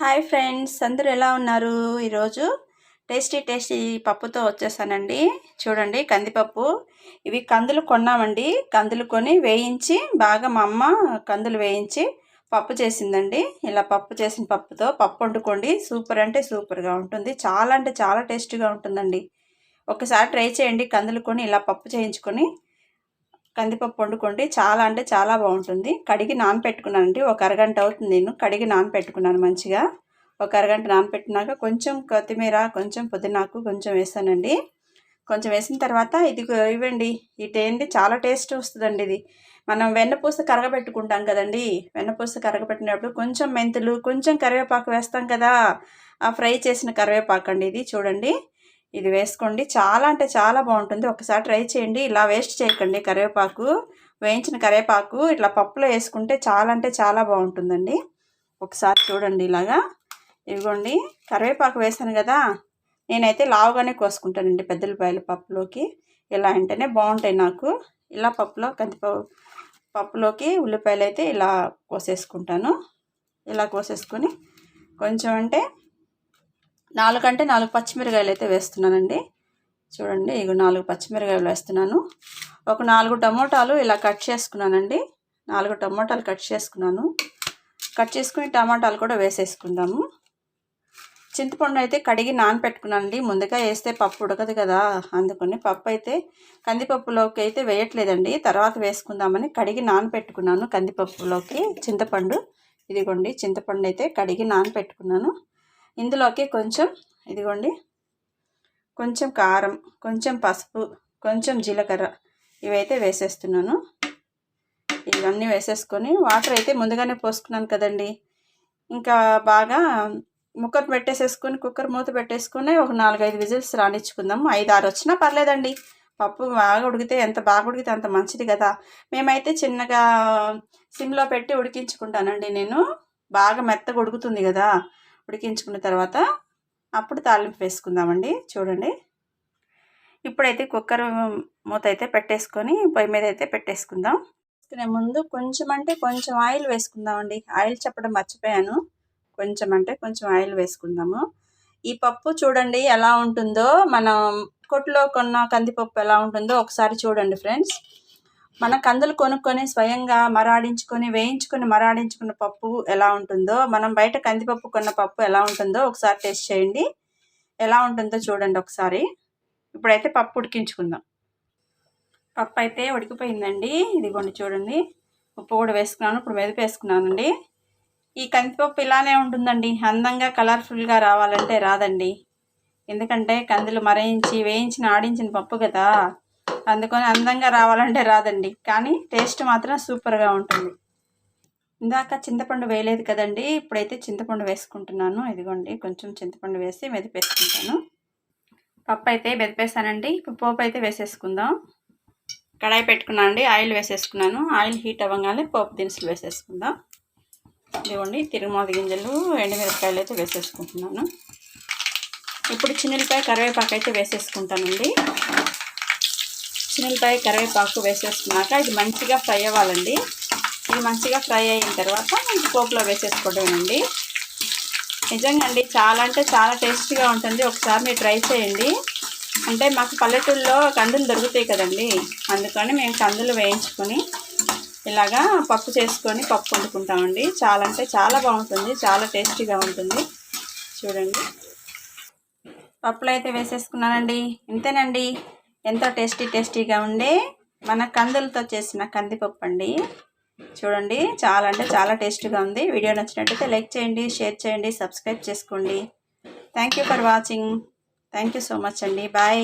Hi friends అందరూ ఎలా ఉన్నారు ఈరోజు? టేస్టీ టేస్టీ పప్పుతో వచ్చేసానండి. చూడండి కందిపప్పు. ఇవి కందులు కొన్నామండి. కందులు కొని వేయించి బాగా మా అమ్మ కందులు వేయించి పప్పు చేసిందండి. ఇలా పప్పు చేసిన పప్పుతో పప్పు వండుకోండి. సూపర్ అంటే సూపర్గా ఉంటుంది. చాలా అంటే చాలా టేస్టీగా ఉంటుందండి. ఒకసారి ట్రై చేయండి. కందులు కొని ఇలా పప్పు చేయించుకొని కందిపప్పు వండుకోండి. చాలా అంటే చాలా బాగుంటుంది. కడిగి నానపెట్టుకున్నానండి. ఒక అరగంట అవుతుంది నేను కడిగి నానపెట్టుకున్నాను మంచిగా. ఒక అరగంట నానపెట్టినాక కొంచెం కొత్తిమీర కొంచెం పుదీనాకు కొంచెం వేసానండి కొంచెం వేసిన తర్వాత ఇది ఇవ్వండి. ఇటు ఏంటి చాలా టేస్ట్ వస్తుందండి ఇది. మనం వెన్నపూస కరగబెట్టుకుంటాం కదండి. వెన్నపూస కరగబెట్టినప్పుడు కొంచెం మెంతులు కొంచెం కరివేపాకు వేస్తాం కదా. ఆ ఫ్రై చేసిన కరివేపాకు అండి ఇది చూడండి. ఇది వేసుకోండి. చాలా అంటే చాలా బాగుంటుంది. ఒకసారి ట్రై చేయండి. ఇలా వేస్ట్ చేయకండి కరివేపాకు. వేయించిన కరివేపాకు ఇట్లా పప్పులో వేసుకుంటే చాలా అంటే చాలా బాగుంటుందండి. ఒకసారి చూడండి ఇలాగా. ఇదిగోండి. కరివేపాకు వేసాను కదా. నేనైతే లావుగానే కోసుకుంటానండి పెద్దలపాయల పప్పులోకి. ఇలా అంటేనే బాగుంటాయి నాకు. ఇలా పప్పులో కందిపప్పు పప్పులోకి ఉల్లిపాయలు అయితే ఇలా కోసేసుకుంటాను. ఇలా కోసేసుకొని కొంచెం అంటే నాలుగు అంటే నాలుగు పచ్చిమిరకాయలు అయితే వేస్తున్నానండి. చూడండి ఇక నాలుగు పచ్చిమిరకాయలు వేస్తున్నాను. ఒక నాలుగు టమోటాలు ఇలా కట్ చేసుకున్నానండి. నాలుగు టమోటాలు కట్ చేసుకున్నాను. కట్ చేసుకుని టమాటాలు కూడా వేసేసుకుందాము. చింతపండు అయితే కడిగి నానపెట్టుకున్నానండి. ముందుగా వేస్తే పప్పు ఉడకదు కదా అందుకని పప్పు అయితే కందిపప్పులోకి అయితే వేయట్లేదండి. తర్వాత వేసుకుందామని కడిగి నానపెట్టుకున్నాను కందిపప్పులోకి చింతపండు. ఇదిగోండి చింతపండు అయితే కడిగి నానపెట్టుకున్నాను. ఇందులోకి కొంచెం ఇదిగోండి. కొంచెం కారం కొంచెం పసుపు కొంచెం జీలకర్ర ఇవైతే వేసేస్తున్నాను. ఇవన్నీ వేసేసుకొని వాటర్ అయితే ముందుగానే పోసుకున్నాను కదండి. ఇంకా బాగా ముక్కర్ పెట్టేసేసుకొని కుక్కర్ మూత పెట్టేసుకొని ఒక నాలుగైదు విజిల్స్ రానిచ్చుకుందాం. ఐదు ఆరు వచ్చినా పర్లేదండి. పప్పు బాగా ఉడికితే ఎంత బాగా ఉడికితే అంత మంచిది కదా. మేమైతే చిన్నగా సిమ్లో పెట్టి ఉడికించుకుంటానండి నేను. బాగా మెత్తగా ఉడుకుతుంది కదా. ఉడికించుకున్న తర్వాత అప్పుడు తాలింపు వేసుకుందామండి. చూడండి. ఇప్పుడైతే కుక్కర్ మూత అయితే పెట్టేసుకొని పొయ్యి మీద అయితే పెట్టేసుకుందాం. వేసుకునే ముందు కొంచెం అంటే కొంచెం ఆయిల్ వేసుకుందామండి. ఆయిల్ చెప్పడం మర్చిపోయాను. కొంచెం అంటే కొంచెం ఆయిల్ వేసుకుందాము. ఈ పప్పు చూడండి ఎలా ఉంటుందో మనం కొట్లో కొన్న కందిపప్పు ఎలా ఉంటుందో ఒకసారి చూడండి ఫ్రెండ్స్. మన కందులు కొనుక్కొని స్వయంగా మరాడించుకొని వేయించుకొని మరాడించుకున్న పప్పు ఎలా ఉంటుందో మనం బయట కందిపప్పు కొన్న పప్పు ఎలా ఉంటుందో ఒకసారి టేస్ట్ చేయండి. ఎలా ఉంటుందో చూడండి ఒకసారి. ఇప్పుడైతే పప్పు ఉడికించుకుందాం. పప్పు అయితే ఉడికిపోయిందండి. ఇదిగోండి చూడండి. ఉప్పు కూడా వేసుకున్నాను. ఇప్పుడు మెదిపి వేసుకున్నానండి. ఈ కందిపప్పు ఇలానే ఉంటుందండి. అందంగా కలర్ఫుల్గా రావాలంటే రాదండి. ఎందుకంటే కందులు మరయించి వేయించిన ఆడించిన పప్పు కదా. అందుకని అందంగా రావాలంటే రాదండి. కానీ టేస్ట్ మాత్రం సూపర్గా ఉంటుంది. ఇందాక చింతపండు వేయలేదు కదండి. ఇప్పుడైతే చింతపండు వేసుకుంటున్నాను. ఇదిగోండి కొంచెం చింతపండు వేసి మెదిపేసుకుంటాను. పప్పు అయితే మెదిపేసానండి ఇప్పుడు పోపు అయితే వేసేసుకుందాం. కడాయి పెట్టుకున్నాను అండి. ఆయిల్ వేసేసుకున్నాను. ఆయిల్ హీట్ అవ్వగానే పోపు దినుసులు వేసేసుకుందాం. ఇదిగోండి తిరుమల గింజలు ఎండుమిరపకాయలు అయితే వేసేసుకుంటున్నాను. ఇప్పుడు చిన్నపాయ కరివేపాకు అయితే వేసేసుకుంటానండి. పచ్చిమిరపకాయ కరివేపాకు వేసేసుకున్నాక ఇది మంచిగా ఫ్రై అవ్వాలండి. ఇది మంచిగా ఫ్రై అయిన తర్వాత మనకి పోపులో వేసేసుకోవడమేనండి. నిజంగా అండి చాలా అంటే చాలా టేస్టీగా ఉంటుంది. ఒకసారి మీరు ట్రై చేయండి. అంటే మాకు పల్లెటూరులో కందులు దొరుకుతాయి కదండి. అందుకని మేము కందులు వేయించుకొని ఇలాగా పప్పు చేసుకొని పప్పు వండుకుంటామండి. చాలా అంటే చాలా బాగుంటుంది చాలా టేస్టీగా ఉంటుంది. చూడండి. పప్పులు అయితే వేసేసుకున్నానండి. ఇంతేనండి. ఎంతో టేస్టీ టేస్టీగా ఉండే మన కందులతో చేసిన కందిపప్పు అండి. చూడండి చాలా అంటే చాలా టేస్టీగా ఉంది. వీడియో నచ్చినట్టయితే లైక్ చేయండి షేర్ చేయండి సబ్స్క్రైబ్ చేసుకోండి. Thank for watching thank so much అండి. బాయ్